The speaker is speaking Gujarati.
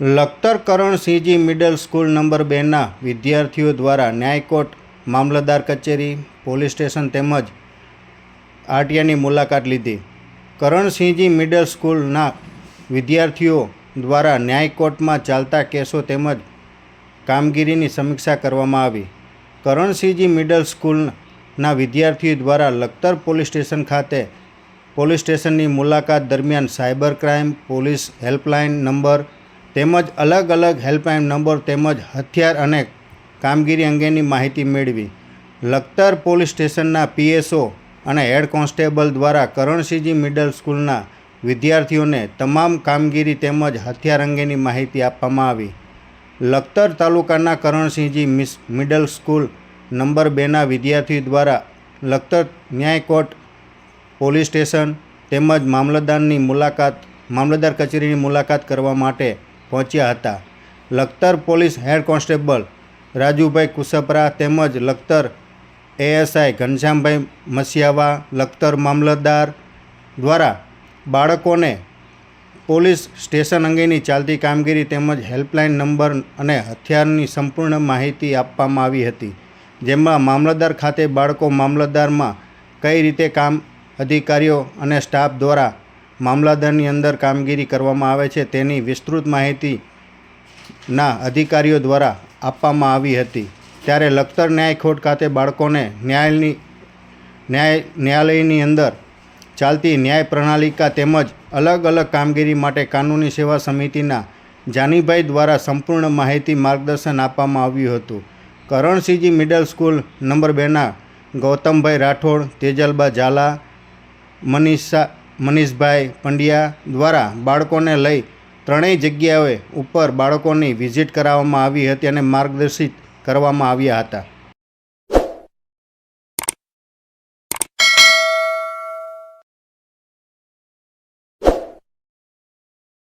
Lakhtar Karansinhji middle school number બેના વિદ્યાર્થીઓ દ્વારા ન્યાયકોર્ટ, મામલતદાર કચેરી, પોલીસ સ્ટેશન તેમજ આરટીઆઈની મુલાકાત લીધી. કરણસિંહજી મિડલ સ્કૂલના વિદ્યાર્થીઓ દ્વારા ન્યાયકોર્ટમાં ચાલતા કેસો તેમજ કામગીરીની સમીક્ષા કરવામાં આવી. કરણસિંહજી મિડલ સ્કૂલના વિદ્યાર્થીઓ દ્વારા લખતર પોલીસ સ્ટેશન ખાતે પોલીસ સ્ટેશનની મુલાકાત દરમિયાન cyber crime, police helpline number તેમજ અલગ અલગ હેલ્પલાઇન નંબર તેમજ હથિયાર અને કામગીરી અંગેની માહિતી મેળવી. લખતર પોલીસ સ્ટેશનના પીએસઓ અને હેડ કોન્સ્ટેબલ દ્વારા કરણસિંહજી મિડલ સ્કૂલના વિદ્યાર્થીઓને તમામ કામગીરી તેમજ હથિયાર અંગેની માહિતી આપવામાં આવી. લખતર તાલુકાના Karansinhji miss, middle school number બેના વિદ્યાર્થીઓ દ્વારા લખતર ન્યાય કોર્ટ, પોલીસ સ્ટેશન તેમજ મામલતદારની મુલાકાત, મામલતદાર કચેરીની મુલાકાત કરવા માટે પહોંચ્યા હતા. Lakhtar police head constable Rajubhai Kuspara તેમજ લખતર એએસઆઈ ઘનશ્યામભાઈ મસિયાવા, લખતર મામલતદાર દ્વારા બાળકોને પોલીસ સ્ટેશન અંગેની ચાલતી કામગીરી તેમજ હેલ્પલાઇન નંબર અને હથિયારની સંપૂર્ણ માહિતી આપવામાં આવી હતી, જેમાં મામલતદાર ખાતે બાળકો મામલતદારમાં કઈ રીતે કામ અધિકારીઓ અને સ્ટાફ દ્વારા મામલતદારની અંદર કામગીરી કરવામાં આવે છે તેની વિસ્તૃત માહિતીના અધિકારીઓ દ્વારા આપવામાં આવી હતી. ત્યારે લખતર ન્યાય કોર્ટ ખાતે બાળકોને ન્યાયની ન્યાય, ન્યાયાલયની અંદર ચાલતી ન્યાય પ્રણાલિકા તેમજ અલગ અલગ કામગીરી માટે કાનૂની સેવા સમિતિના જાનીભાઈ દ્વારા સંપૂર્ણ માહિતી માર્ગદર્શન આપવામાં આવ્યું હતું. કરણસિંહજી મિડલ સ્કૂલ નંબર બેના ગૌતમભાઈ રાઠોડ, તેજલબા ઝાલા, મનીષા મનીષભાઈ પંડ્યા દ્વારા બાળકોને લઈ ત્રણેય જગ્યાએ ઉપર બાળકોની વિઝિટ કરાવવામાં આવી હતી અને માર્ગદર્શિત કરવામાં આવ્યા હતા.